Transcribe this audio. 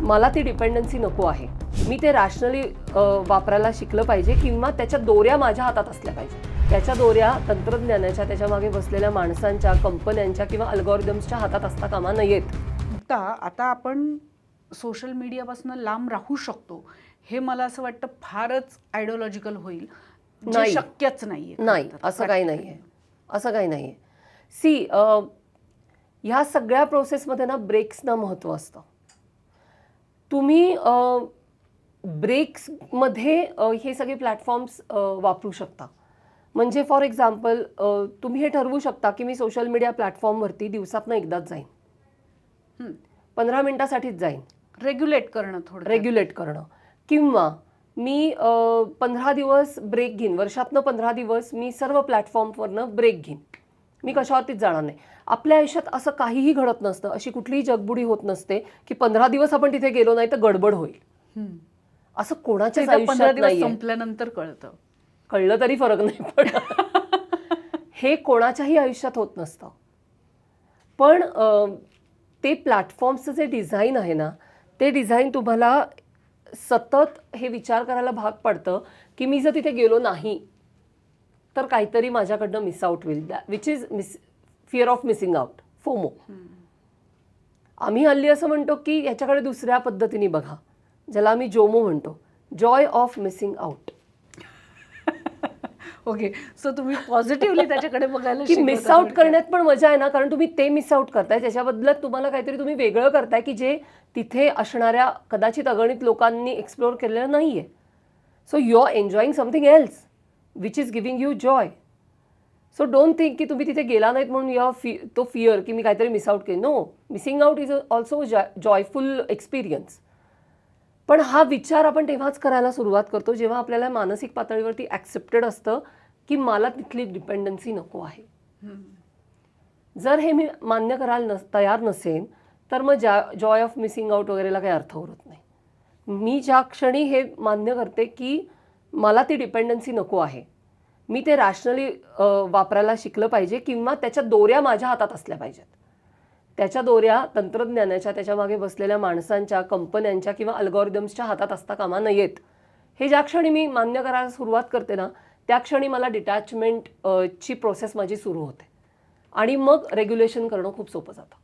मला ती डिपेंडन्सी नको आहे. मी ते रॅशनली वापरायला शिकलं पाहिजे किंवा त्याच्या दोऱ्या माझ्या हातात असल्या पाहिजे. त्याच्या दोऱ्या तंत्रज्ञानाच्या त्याच्यामागे बसलेल्या माणसांच्या कंपन्यांच्या किंवा अल्गोरिदम्सच्या हातात असता कामा नयेत मुक्ता आता आपण सोशल मीडियापासून लांब राहू शकतो. हे मला असं वाटतं फारच आयडिओलॉजिकल होईल. नाही. शक्यच नाही. तर. असं काही नाही आहे असं काही नाही आहे सी ह्या सगळ्या प्रोसेसमध्ये ना ब्रेक्सना महत्त्व असतं. तुम्ही ब्रेक्समध्ये हे सगळे प्लॅटफॉर्म्स वापरू शकता. म्हणजे फॉर एक्झाम्पल तुम्ही हे ठरवू शकता की मी सोशल मीडिया प्लॅटफॉर्मवरती दिवसातनं एकदाच जाईन. पंधरा मिनिटासाठीच जाईन. रेग्युलेट करणं थोडं रेग्युलेट करणं. किंवा मी पंधरा दिवस ब्रेक घेईन. वर्षातनं पंधरा दिवस मी सर्व प्लॅटफॉर्मवरनं ब्रेक घेईन. मी कशावरतीच जाणार नाही. आपल्या आयुष्यात असं काहीही घडत नसतं अशी कुठलीही जगबुडी होत नसते की पंधरा दिवस आपण तिथे गेलो नाही तर गडबड होईल. असं कोणाच्याच पंधरा आयुष्यात नाहीये. संपल्यानंतर कळतं. कळलं तरी फरक नाही पडत. हे कोणाच्याही आयुष्यात होत नसतं. पण ते प्लॅटफॉर्मचं जे डिझाईन आहे ना ते डिझाईन तुम्हाला सतत हे विचार करायला भाग पडतं की मी जर तिथे गेलो नाही तर काहीतरी माझ्याकडनं मिस आउट होईल which is miss fear of missing out FOMO. आम्ही हल्ली असं म्हणतो की याच्याकडे दुसऱ्या पद्धतीने बघा. ज्याला आम्ही जोमो म्हणतो. Joy of missing out okay so तुम्ही पॉझिटिव्हली त्याच्याकडे बघायला की मिस आउट. करण्यात पण मजा आहे ना? कारण तुम्ही ते मिस आउट करताय. त्याच्या बदल्यात तुम्हाला काहीतरी तुम्ही वेगळं करताय की जे तिथे असणाऱ्या कदाचित अगणित लोकांनी एक्सप्लोअर केलेलं नाहीये. So you are enjoying something else which is giving you joy so don't think की तुम्ही तिथे गेला नाहीत म्हणून यू फी तो फिअर की मी काहीतरी मिस आउट केलं. No missing out is also joyful experience पण हा विचार आपण तेव्हाच करायला सुरुवात करतो जेव्हा आपल्याला मानसिक पातळीवरती ॲक्सेप्टेड असतं की मला तिथली डिपेंडन्सी नको आहे. जर हे मी मान्य करायला नस तयार नसेन तर मग ज्या जॉय ऑफ मिसिंग आउट वगैरेला काही अर्थ उरत नाही. मी ज्या क्षणी हे मान्य करते की मला ती डिपेंडन्सी नको आहे. मी ते रॅशनली वापरायला शिकलं पाहिजे किंवा त्याच्या दोऱ्या माझ्या हातात असल्या पाहिजेत. त्याच्या दोऱ्या तंत्रज्ञानाच्या त्याच्यामागे बसलेल्या माणसांच्या कंपन्यांच्या किंवा अल्गोरिदम्सच्या हातात असता कामा नयेत. हे ज्या क्षणी मी मान्य करायला सुरुवात करते ना त्या क्षणी मला डिटॅचमेंट ची प्रोसेस माझी सुरू होते. आणि मग रेग्युलेशन करणं खूप सोपं जातं.